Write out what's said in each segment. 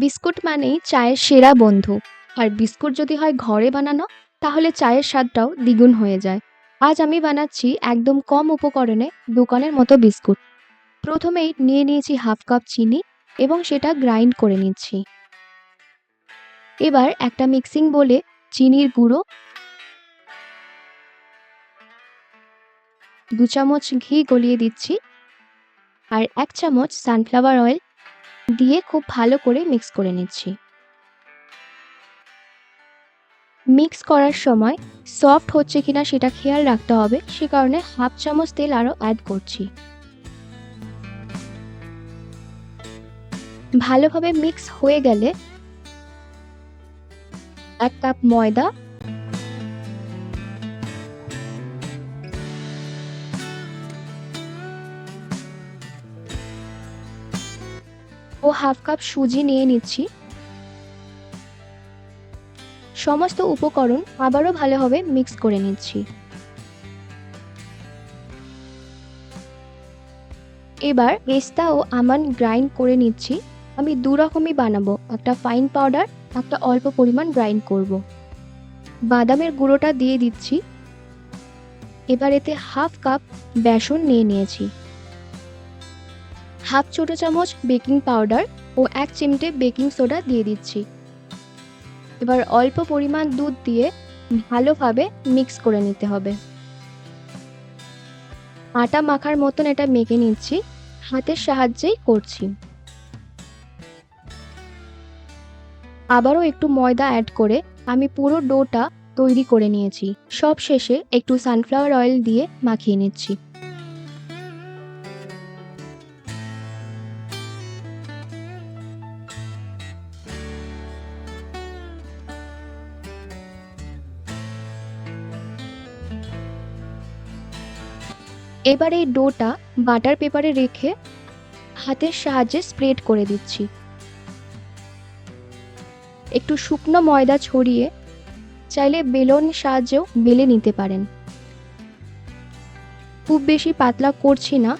Biscuit মানেই চায়ের সেরা বন্ধু। আর বিস্কুট যদি হয় ঘরে বানানো, তাহলে চায়ের স্বাদটাও দ্বিগুণ হয়ে যায়। আজ আমি বানাচ্ছি একদম কম উপকরণে দোকানের মতো বিস্কুট। প্রথমেই নিয়ে নিয়েছি হাফ কাপ চিনি এবং সেটা গ্রাইন্ড করে নিচ্ছি। এবার একটা মিক্সিং বলে চিনির গুঁড়ো, দু চামচ ঘি গলিয়ে দিচ্ছি। আর এক চামচ সানফ্লাওয়ার অয়েল দিয়ে খুব ভালো করে মিক্স করে নিচ্ছি। মিক্স করার সময় সফট হচ্ছে কিনা সেটা খেয়াল রাখতে হবে, সে কারণে হাফ চামচ তেল আরও অ্যাড করছি। ভালোভাবে মিক্স হয়ে গেলে এক কাপ ময়দা হাফ কাপ সুজি নিয়ে নিচ্ছি। সমস্ত উপকরণ আবারও ভালোভাবে মিক্স করে নিচ্ছি। এবার পেস্তা ও আমান গ্রাইন্ড করে নিচ্ছি। আমি দু রকমই বানাবো, একটা ফাইন পাউডার, একটা অল্প পরিমাণ গ্রাইন্ড করব। বাদামের গুঁড়োটা দিয়ে দিচ্ছি। এবার এতে হাফ কাপ বেসন নিয়ে নিয়েছি। হাফ ছোটো চামচ বেকিং পাউডার ও এক চিমটে বেকিং সোডা দিয়ে দিচ্ছি। এবার অল্প পরিমাণ দুধ দিয়ে ভালোভাবে মিক্স করে নিতে হবে। আটা মাখার মতন এটা মেখে নিচ্ছি, হাতের সাহায্যেই করছি। আবারও একটু ময়দা অ্যাড করে আমি পুরো ডোটা তৈরি করে নিয়েছি। সব শেষে একটু সানফ্লাওয়ার অয়েল দিয়ে মাখিয়ে নিচ্ছি। এবার এই ডোটা বাটার পেপারে রেখে হাতের সাহায্যে স্প্রেড করে দিচ্ছি। একটু শুকনো ময়দা ছড়িয়ে চাইলে বেলন সাহায্যেও বেলে নিতে পারেন। খুব বেশি পাতলা করছি না।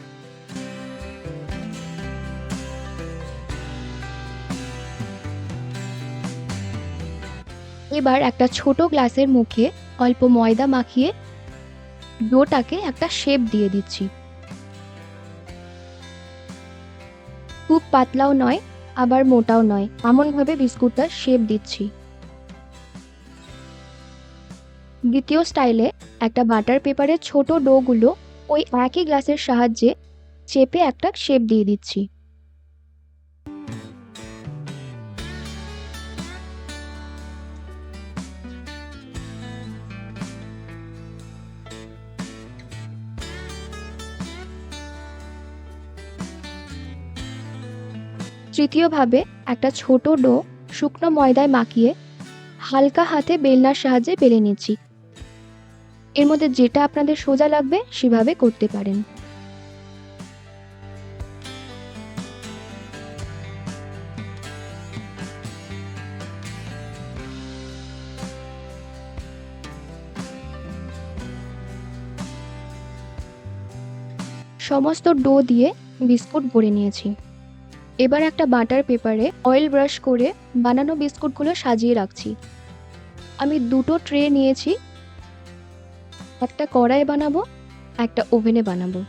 এবার একটা ছোট গ্লাসের মুখে অল্প ময়দা মাখিয়ে ডোটাকে একটা শেপ দিয়ে দিচ্ছি। খুব পাতলাও নয়, আবার মোটাও নয়। এমনভাবে বিস্কুটটা শেপ দিচ্ছি। দ্বিতীয় স্টাইলে একটা বাটার পেপারের ছোট ডোগুলো ওই একই গ্লাসের সাহায্যে চেপে একটা শেপ দিয়ে দিচ্ছি। তৃতীয়ভাবে একটা ছোট ডো শুকনো ময়দায় মাখিয়ে হালকা হাতে বেলনার সাহায্যে বেলে নিচ্ছি। এর মধ্যে যেটা আপনাদের সোজা লাগবে সেভাবে করতে পারেন। সমস্ত ডো দিয়ে বিস্কুট ভরে নিয়েছি। এবার একটা বাটার পেপারে অয়েল ব্রাশ করে বানানো বিস্কুটগুলো সাজিয়ে রাখছি। আমি দুটো ট্রে নিয়েছি। একটা কড়াই বানাবো, একটা ওভেনে বানাবো।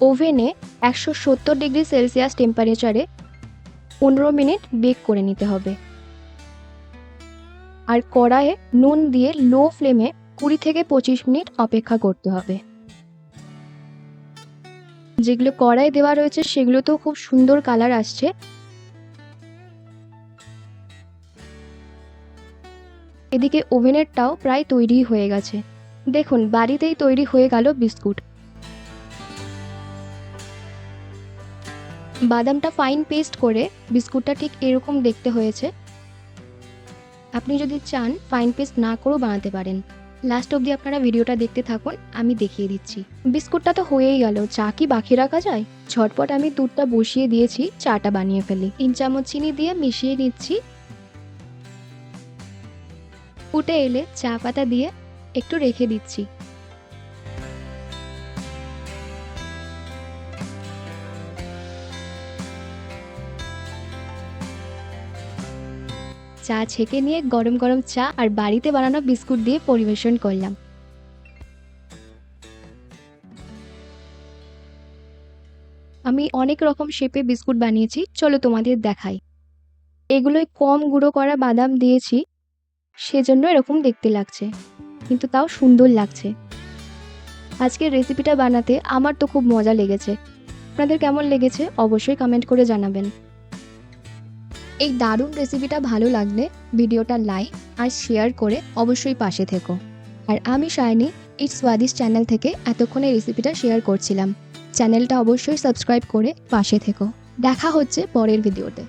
ওভেনে একশো সত্তর ডিগ্রি সেলসিয়াস টেম্পারেচারে পনেরো মিনিট বেক করে নিতে হবে। আর কড়াইয়ে নুন দিয়ে লো ফ্লেমে কুড়ি থেকে পঁচিশ মিনিট অপেক্ষা করতে হবে। যেগুলো কড়াই দেওয়া রয়েছে, সেগুলোতেও খুব সুন্দর কালার আসছে। এদিকে ওভেনেরটাও প্রায় তৈরি হয়ে গেছে। দেখুন, বাড়িতেই তৈরি হয়ে গেল বিস্কুট। বাদামটা ফাইন পেস্ট করে বিস্কুটটা ঠিক এরকম দেখতে হয়েছে। আপনি যদি চান ফাইন পেস্ট না করেও বানাতে পারেন। লাস্ট অবধি আপনারা ভিডিওটা দেখতে থাকুন, আমি দেখিয়ে দিচ্ছি। বিস্কুটটা তো হয়েই গেল, চা কি বাকি রাখা যায়? ঝটপট আমি দুধটা বসিয়ে দিয়েছি, চাটা বানিয়ে ফেলি। তিন চামচ চিনি দিয়ে মিশিয়ে নিচ্ছি। ফুটে এলে চা পাতা দিয়ে একটু রেখে দিচ্ছি। চা ছেঁকে নিয়ে গরম গরম চা আর বাড়িতে বানানো বিস্কুট দিয়ে পরিবেশন করলাম। আমি অনেক রকম শেপে বিস্কুট বানিয়েছি, চলো তোমাদের দেখাই। এগুলোয় কম গুঁড়ো করা বাদাম দিয়েছি, সেজন্য এরকম দেখতে লাগছে, কিন্তু তাও সুন্দর লাগছে। আজকের রেসিপিটা বানাতে আমার তো খুব মজা লেগেছে। আপনাদের কেমন লেগেছে অবশ্যই কমেন্ট করে জানাবেন। এই দারুণ রেসিপিটা ভালো লাগলে ভিডিওটা লাইক আর শেয়ার করে অবশ্যই পাশে থেকো। আর আমি সায়নি এই স্বাদিস চ্যানেল থেকে এতক্ষণে রেসিপিটা শেয়ার করছিলাম। চ্যানেলটা অবশ্যই সাবস্ক্রাইব করে পাশে থেকো। দেখা হচ্ছে পরের ভিডিওতে